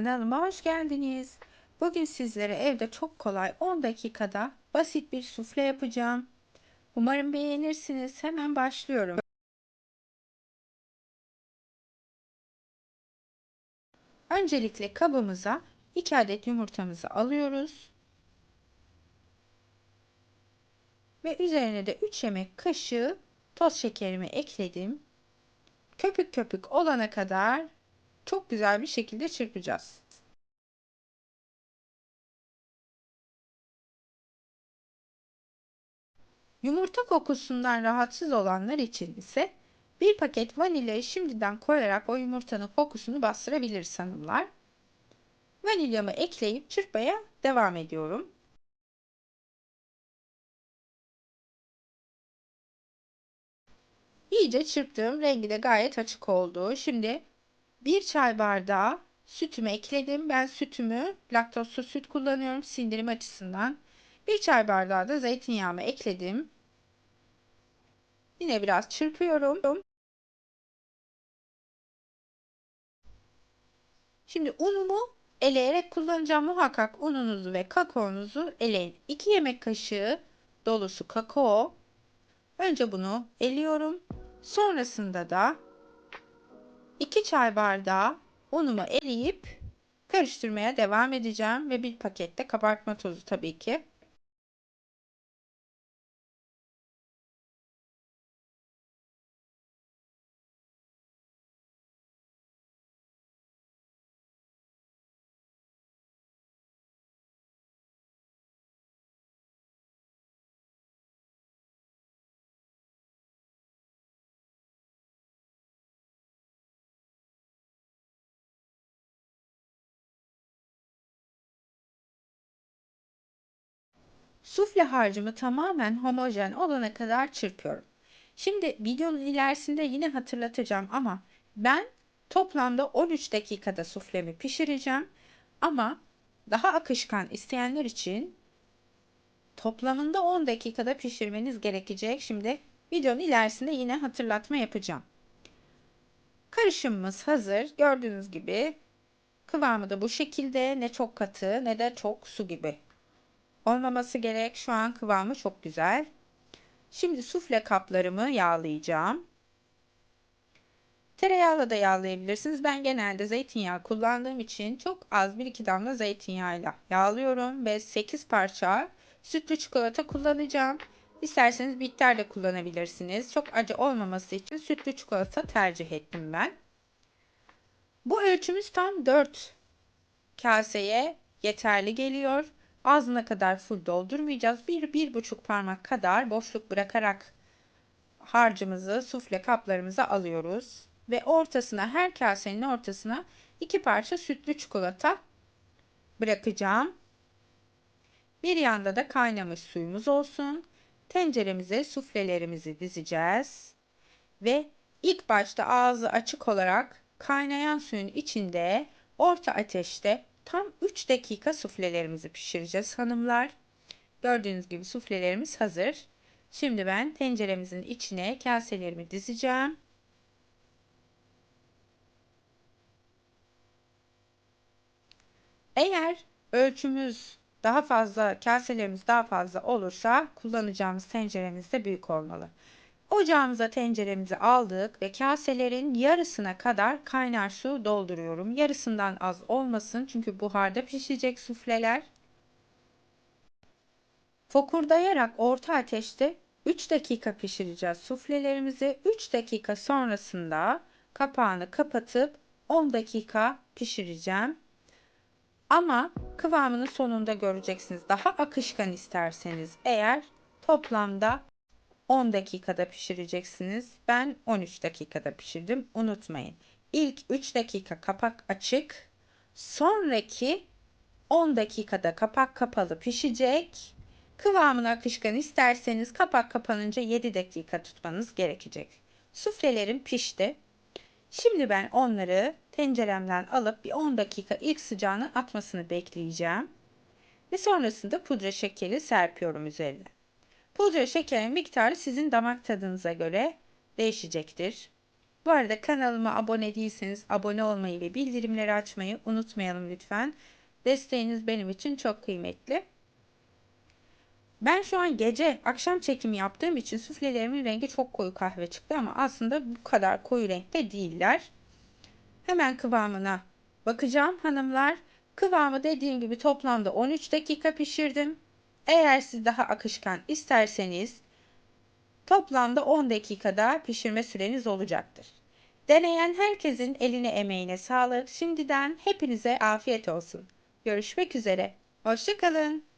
Kanalıma hoş geldiniz. Bugün sizlere evde çok kolay 10 dakikada basit bir sufle yapacağım. Umarım beğenirsiniz. Hemen başlıyorum. Öncelikle kabımıza 2 adet yumurtamızı alıyoruz. Ve üzerine de 3 yemek kaşığı toz şekerimi ekledim. Köpük köpük olana kadar çok güzel bir şekilde çırpacağız. Yumurta kokusundan rahatsız olanlar için ise bir paket vanilyayı şimdiden koyarak o yumurtanın kokusunu bastırabilir hanımlar. Vanilyamı ekleyip çırpmaya devam ediyorum. İyice çırptım. Rengi de gayet açık oldu. Şimdi bir çay bardağı sütümü ekledim. Ben sütümü laktozsuz süt kullanıyorum sindirim açısından. Bir çay bardağı da zeytinyağımı ekledim. Yine biraz çırpıyorum. Şimdi unumu eleyerek kullanacağım. Muhakkak ununuzu ve kakaonuzu eleyin. 2 yemek kaşığı dolusu kakao. Önce bunu eliyorum. Sonrasında da 2 çay bardağı unumu eleyip karıştırmaya devam edeceğim ve bir pakette kabartma tozu tabii ki. Sufle harcımı tamamen homojen olana kadar çırpıyorum. Şimdi videonun ilerisinde yine hatırlatacağım ama ben toplamda 13 dakikada suflemi pişireceğim. Ama daha akışkan isteyenler için toplamında 10 dakikada pişirmeniz gerekecek. Şimdi videonun ilerisinde yine hatırlatma yapacağım. Karışımımız hazır. Gördüğünüz gibi kıvamı da bu şekilde. Ne çok katı ne de çok su gibi olmaması gerek. Şu an kıvamı çok güzel. Şimdi sufle kaplarımı yağlayacağım. Tereyağla da yağlayabilirsiniz. Ben genelde zeytinyağı kullandığım için çok az 1-2 damla zeytinyağıyla yağlıyorum ve 8 parça sütlü çikolata kullanacağım. İsterseniz bitter de kullanabilirsiniz. Çok acı olmaması için sütlü çikolata tercih ettim ben. Bu ölçümüz tam 4 kaseye yeterli geliyor. Ağzına kadar full doldurmayacağız. Bir, bir buçuk parmak kadar boşluk bırakarak harcımızı sufle kaplarımıza alıyoruz. Ve ortasına her kasenin ortasına iki parça sütlü çikolata bırakacağım. Bir yanda da kaynamış suyumuz olsun. Tenceremize suflelerimizi dizeceğiz. Ve ilk başta ağzı açık olarak kaynayan suyun içinde orta ateşte Tam 3 dakika suflelerimizi pişireceğiz hanımlar. Gördüğünüz gibi suflelerimiz hazır. Şimdi ben tenceremizin içine kaselerimi dizeceğim. Eğer ölçümüz daha fazla, kaselerimiz daha fazla olursa kullanacağımız tenceremiz de büyük olmalı. Ocağımıza tenceremizi aldık ve kaselerin yarısına kadar kaynar su dolduruyorum. Yarısından az olmasın çünkü buharda pişecek sufleler. Fokurdayarak orta ateşte 3 dakika pişireceğiz suflelerimizi. 3 dakika sonrasında kapağını kapatıp 10 dakika pişireceğim. Ama kıvamını sonunda göreceksiniz. Daha akışkan isterseniz eğer toplamda 10 dakikada pişireceksiniz. Ben 13 dakikada pişirdim. Unutmayın. İlk 3 dakika kapak açık. Sonraki 10 dakikada kapak kapalı pişecek. Kıvamını akışkan isterseniz kapak kapanınca 7 dakika tutmanız gerekecek. Suflelerim pişti. Şimdi ben onları tenceremden alıp bir 10 dakika ilk sıcağını atmasını bekleyeceğim. Ve sonrasında pudra şekeri serpiyorum üzerine. Pudra şekerin miktarı sizin damak tadınıza göre değişecektir. Bu arada kanalıma abone değilseniz abone olmayı ve bildirimleri açmayı unutmayalım lütfen. Desteğiniz benim için çok kıymetli. Ben şu an gece akşam çekimi yaptığım için süflelerimin rengi çok koyu kahve çıktı ama aslında bu kadar koyu renkte değiller. Hemen kıvamına bakacağım hanımlar. Kıvamı dediğim gibi toplamda 13 dakika pişirdim. Eğer siz daha akışkan isterseniz toplamda 10 dakikada pişirme süreniz olacaktır. Deneyen herkesin eline emeğine sağlık. Şimdiden hepinize afiyet olsun. Görüşmek üzere. Hoşçakalın.